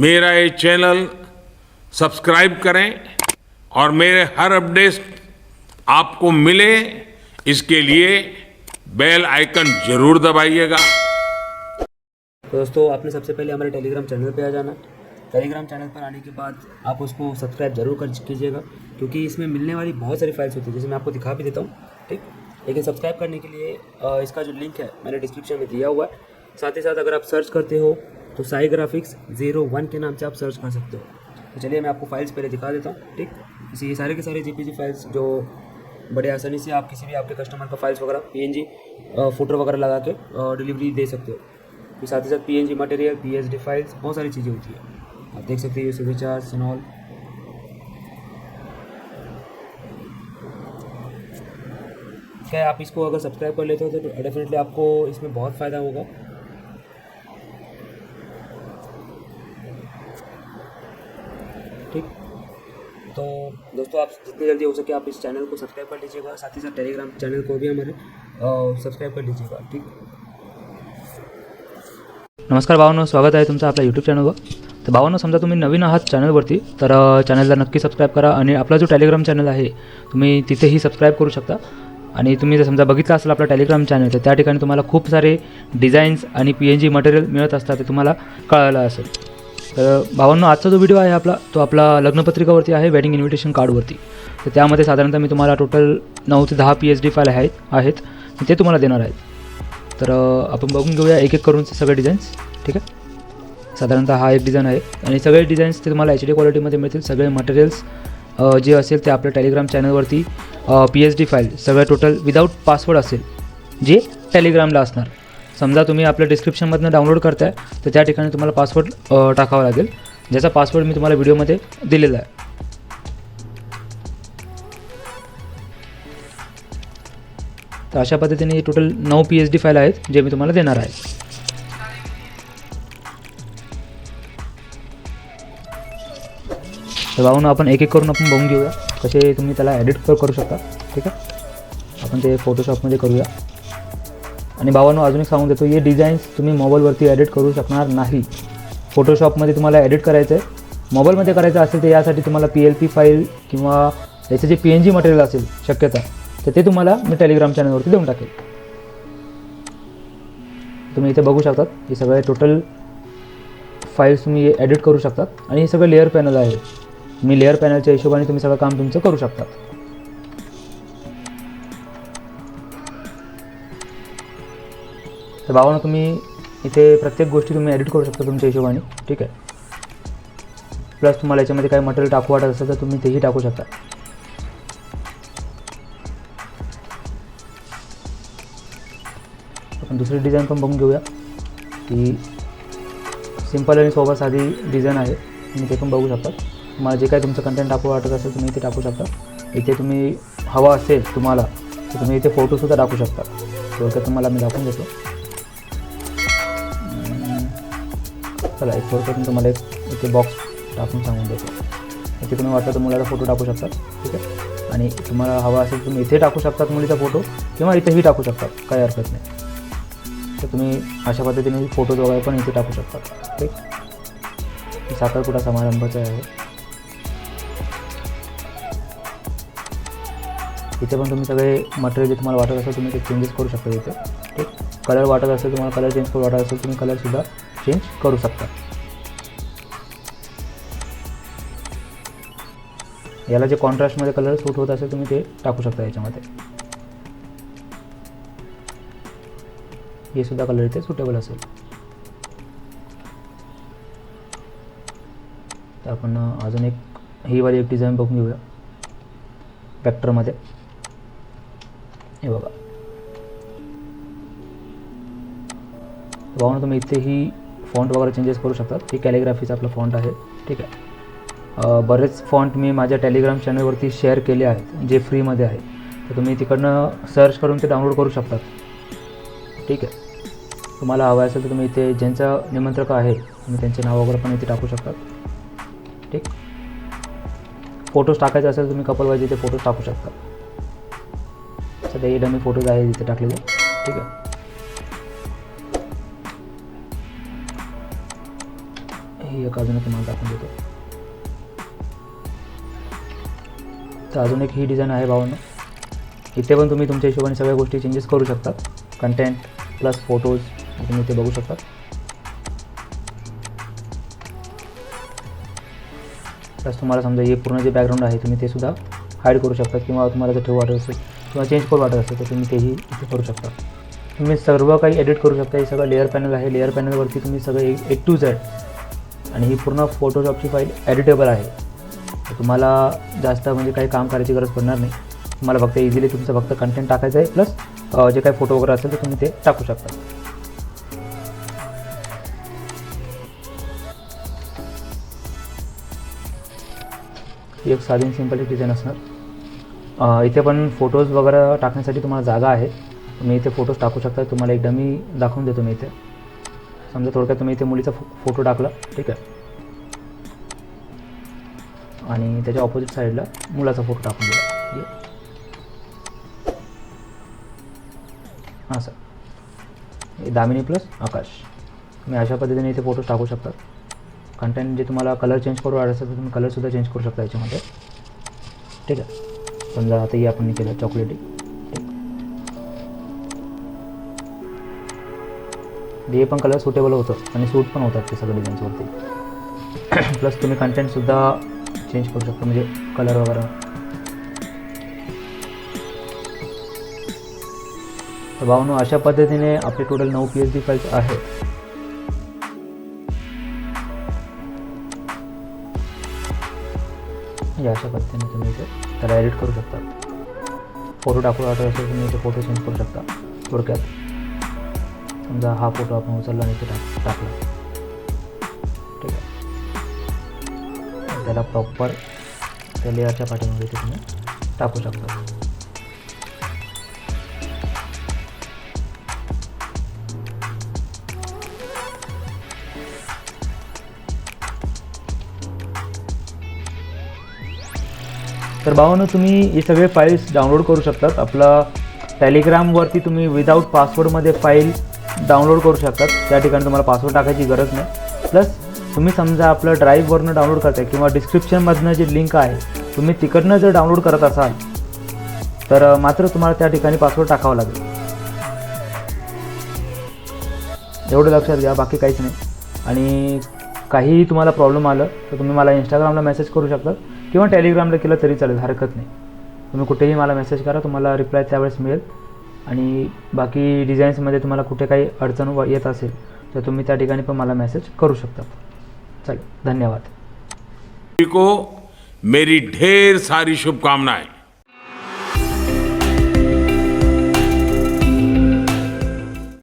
मेरा ये channel subscribe करें और मेरे हर अपडेट आपको मिले, इसके लिए बेल आइकन ज़रूर दबाइएगा। तो दोस्तों, आपने सबसे पहले हमारे टेलीग्राम चैनल पे आ जाना। टेलीग्राम चैनल पर आने के बाद आप उसको सब्सक्राइब ज़रूर कर कीजिएगा, क्योंकि इसमें मिलने वाली बहुत सारी फाइल्स होती है, जैसे मैं आपको दिखा भी देता हूँ, ठीक? लेकिन सब्सक्राइब करने के लिए इसका जो लिंक है, मैंने डिस्क्रिप्शन में दिया हुआ है। साथ ही साथ अगर आप सर्च करते हो तो साई ग्राफिक्स ज़ीरो वन के नाम से आप सर्च कर सकते हो। तो चलिए मैं आपको फाइल्स पहले दिखा देता हूँ, ठीक? इसी ये सारे के सारे जी फाइल्स जो बड़े आसानी से आप किसी भी आपके कस्टमर का फाइल्स वगैरह पी एन जी फ़ोटो वगैरह लगा के डिलीवरी दे सकते हो। फिर साथ ही साथ P N G material P H D files बहुत सारी चीज़ें होती है। आप देख सकते हो सुबह चार्ज एंड क्या आप इसको अगर सब्सक्राइब कर लेते हो तो डेफिनेटली आपको इसमें बहुत फ़ायदा होगा। तो दोस्तों आप जितनी जल्दी हो सके आप इस चैनल को सब्सक्राइब कर लीजिएगा साथ ही साथ टेलीग्राम चैनल को भी हमारे सब्सक्राइब कर लीजिएगा ठीक? नमस्कार भावांनो स्वागत आहे तुमचं आपल्या यूट्यूब चॅनलवर तर भावांनो समजा तुम्ही नवीन आहात चॅनलवरती तर चॅनलला नक्की सबस्क्राईब करा आणि आपला जो टेलिग्राम चॅनल आहे तुम्ही तिथेही सबस्क्राईब करू शकता. आणि तुम्ही जर समजा बघितलं असेल आपला टेलिग्राम चॅनल तर त्या ठिकाणी तुम्हाला खूप सारे डिझाईन्स आणि पी एन जी मटेरियल मिळत असतात ते तुम्हाला कळालं असेल. तर भावांनो आजचा जो व्हिडिओ आहे आपला तो आपला लग्नपत्रिकावरती आहे वेडिंग इन्व्हिटेशन कार्डवरती तर त्यामध्ये साधारणतः मी तुम्हाला टोटल नऊ ते दहा पी एच डी फाईल आहेत आहेत ते तुम्हाला देणार आहेत. तर आपण बघून घेऊया एक एक करून सगळे डिझाईन्स ठीक आहे? साधारणतः हा एक डिझाईन आहे. आणि सगळे डिझाईन्स ते तुम्हाला एच डी क्वालिटीमध्ये मिळतील. सगळे मटेरियल्स जे असेल ते आपल्या टेलिग्राम चॅनलवरती पी एच डी फाईल सगळं टोटल विदाऊट पासवर्ड असेल जे टेलिग्रामला असणार. समजा तुम्ही आपल्या डिस्क्रिप्शनमधनं डाउनलोड करताय तर त्या ठिकाणी तुम्हाला पासवर्ड टाकावा लागेल. ज्याचा पासवर्ड मी तुम्हाला व्हिडिओमध्ये दिलेला आहे. तर अशा पद्धतीने टोटल नऊ पी एच डी फाईल आहेत जे मी तुम्हाला देणार आहे. तर भाऊन आपण एक एक करून आपण बघून घेऊया. कसे तुम्ही त्याला एडिट करू शकता ठीक आहे? आपण ते फोटोशॉपमध्ये करूया. आणि भावांनो अजून एक सांगून देतो हे डिझाईन्स तुम्ही मोबाईलवरती एडिट करू शकणार नाही. फोटोशॉपमध्ये तुम्हाला एडिट करायचं आहे मोबाईलमध्ये करायचं असेल तर यासाठी तुम्हाला पी एल पी फाईल किंवा याचं J P N G material असेल शक्यता तर ते तुम्हाला मी टेलिग्राम चॅनलवरती देऊन टाकेल. तुम्ही इथे बघू शकतात हे सगळे टोटल फाईल्स तुम्ही एडिट करू शकतात. आणि हे सगळं लेअर पॅनल आहे मी लेअर पॅनलच्या हिशोबाने तुम्ही सगळं काम तुमचं करू शकतात. तर भावानं तुम्ही इथे प्रत्येक गोष्टी तुम्ही एडिट करू शकता तुमच्या हिशोबाने. ठीक आहे? प्लस तुम्हाला याच्यामध्ये काही मटेरियल टाकू वाटत असेल तर तुम्ही तेही टाकू शकता. आपण दुसरी डिझाईन पण बघून घेऊया. ती सिंपल आणि सोबत साधी डिझाईन आहे. तुम्ही ते पण बघू शकता. तुम्हाला जे काही तुमचं कंटेंट टाकू वाटत असेल तुम्ही इथे टाकू शकता. इथे तुम्ही हवा असेल तुम्हाला तर तुम्ही इथे फोटोसुद्धा टाकू शकता. थोडक्यात तुम्हाला मी दाखवून देतो. चला एक थोडक्यात मी तुम्हाला एक इथे बॉक्स टाकून सांगून देतो. इथे तुम्ही वाटलं तर मुलाचा फोटो टाकू शकता ठीक आहे? आणि तुम्हाला हवा असेल तुम्ही इथे टाकू शकतात मुलीचा फोटो किंवा इथेही टाकू शकतात काही हरकत नाही. तर तुम्ही अशा पद्धतीने फोटोज वगैरे पण इथे टाकू शकतात ठीक? साखरपुडा समारंभाचा आहे. इथे पण तुम्ही सगळे मटेरियल जे तुम्हाला वाटत असेल तुम्ही ते चेंजेस करू शकता इथे ठीक? कलर वाटत असेल तुम्हाला कलर चेंज करू वाटत असेल तुम्ही कलरसुद्धा चेंज करू शकता. याला जे कॉन्ट्रास्टमध्ये कलर सूट होत असेल तुम्ही ते टाकू शकता याच्यामध्ये. हे सुद्धा कलर इथे सुटेबल असेल. तर आपण अजून एक ही वाली एक डिझाईन बघून घेऊया. वॅक्टरमध्ये हे बघा. भावना तुम्ही इथे ही फॉन्ट वगैरे चेंजेस करू शकतात. हे कॅलिग्राफीचा आपला फॉन्ट आहे. ठीक आहे. बरेच फॉन्ट मी माझ्या टेलिग्राम चॅनलवरती शेअर केले आहेत जे फ्रीमध्ये आहे. तर तुम्ही तिकडनं सर्च करून ते डाउनलोड करू शकतात. ठीक आहे. तुम्हाला हवं असेल तर तुम्ही इथे ज्यांचा निमंत्रक आहे तुम्ही त्यांचे नाव वगैरे पण इथे टाकू शकतात. ठीक. फोटोज टाकायचे असेल तुम्ही कपल वाईज इथे फोटोज टाकू शकता. सध्या हे डमी फोटोज आहे इथे टाकलेले. ठीक आहे. ही एक अजून एक तुम्हाला दाखवून देतो. तर अजून एक ही डिझाईन आहे भावांनो. इथे पण तुम्ही तुमच्या हिशोबाने सगळ्या गोष्टी चेंजेस करू शकता. कंटेंट प्लस फोटोज तुम्ही इथे बघू शकता. प्लस तुम्हाला समजा हे पूर्ण जे बॅकग्राऊंड आहे तुम्ही ते सुद्धा हाईड करू शकता किंवा तुम्हाला जर ठेवू वाटत असेल किंवा चेंज करू वाटत असेल तर तुम्ही तेही इथे करू शकता. तुम्ही सर्व काही एडिट करू शकता. हे सगळं लेअर पॅनल आहे. लेअर पॅनलवरती तुम्ही सगळं ए एक टू झेड आणि ही पूर्ण फोटोशॉपची फाईल एडिटेबल आहे. तुम्हाला जास्त म्हणजे काही काम करायची गरज पडणार नाही. तुम्हाला फक्त इझिली तुमचं फक्त कंटेंट टाकायचं आहे प्लस जे काही फोटो वगैरे असेल तर तुम्ही ते टाकू शकता. ही एक साधी सिंपल डिझाईन असणार. इथे पण फोटोज वगैरे टाकण्यासाठी तुम्हाला जागा आहे. तुम्ही इथे फोटोज टाकू शकता. तुम्हाला एकदा मी दाखवून देतो मी इथे. समजा थोडक्यात तुम्ही इथे मुलीचा फो फोटो टाकला ठीक आहे. आणि त्याच्या ऑपोजिट साईडला मुलाचा फोटो टाकून दिला. ये. हां सर दामिनी प्लस आकाश. तुम्ही अशा पद्धतीने इथे फोटो टाकू शकता. कंटेंट जे तुम्हाला कलर चेंज करू वाटत असेल तर तुम्ही कलरसुद्धा चेंज करू शकता याच्यामध्ये. ठीक आहे. समजा आता ही आपण केलं चॉकलेटी हे पण कलर सुटेबल होतं आणि सूट पण होतात ते सगळे डिझाईन्सवरती प्लस तुम्ही कंटेंटसुद्धा चेंज करू शकता म्हणजे कलर वगैरे. तर भावनो अशा पद्धतीने आपले टोटल नऊ पी एच डी फाईल्स आहेत. या अशा पद्धतीने तुम्ही इथे त्याला एडिट करू शकता. फोटो टाकू वाटत असेल तुम्ही इथे फोटो चेंज करू शकता. थोडक्यात. समजा हा फोटो आपण उचलला आणि इथे टाक टाकला. ठीक आहे. त्याला प्रॉपर त्या लेअरच्या पाठीमध्ये इथे तुम्ही टाकू शकता. तर भावानं तुम्ही हे सगळे फाईल्स डाउनलोड करू शकतात. आपलं टेलिग्रामवरती तुम्ही विदाऊट पासवर्डमध्ये फाईल डाउनलोड करू शकतात. त्या ठिकाणी तुम्हाला पासवर्ड टाकायची गरज नाही. प्लस तुम्ही समजा आपलं ड्राईव्हवरनं डाउनलोड करताय किंवा डिस्क्रिप्शनमधनं जे लिंक आहे तुम्ही तिकडनं जर डाउनलोड करत असाल तर मात्र तुम्हाला त्या ठिकाणी पासवर्ड टाकावा लागेल. एवढं लक्षात घ्या बाकी काहीच नाही. आणि काहीही तुम्हाला प्रॉब्लेम आलं तर तुम्ही मला इंस्टाग्रामला मेसेज करू शकता किंवा टेलिग्रामला केलं तरी चालेल हरकत नाही. तुम्ही कुठेही मला मेसेज करा तुम्हाला रिप्लाय त्यावेळेस मिळेल. आणि बाकी डिझाईन्समध्ये तुम्हाला कुठे काही अडचण व- येत असेल तर तुम्ही त्या ठिकाणी पण मला मेसेज करू शकता. चालेल धन्यवाद. को मेरी ढेर सारी शुभकामनाएं.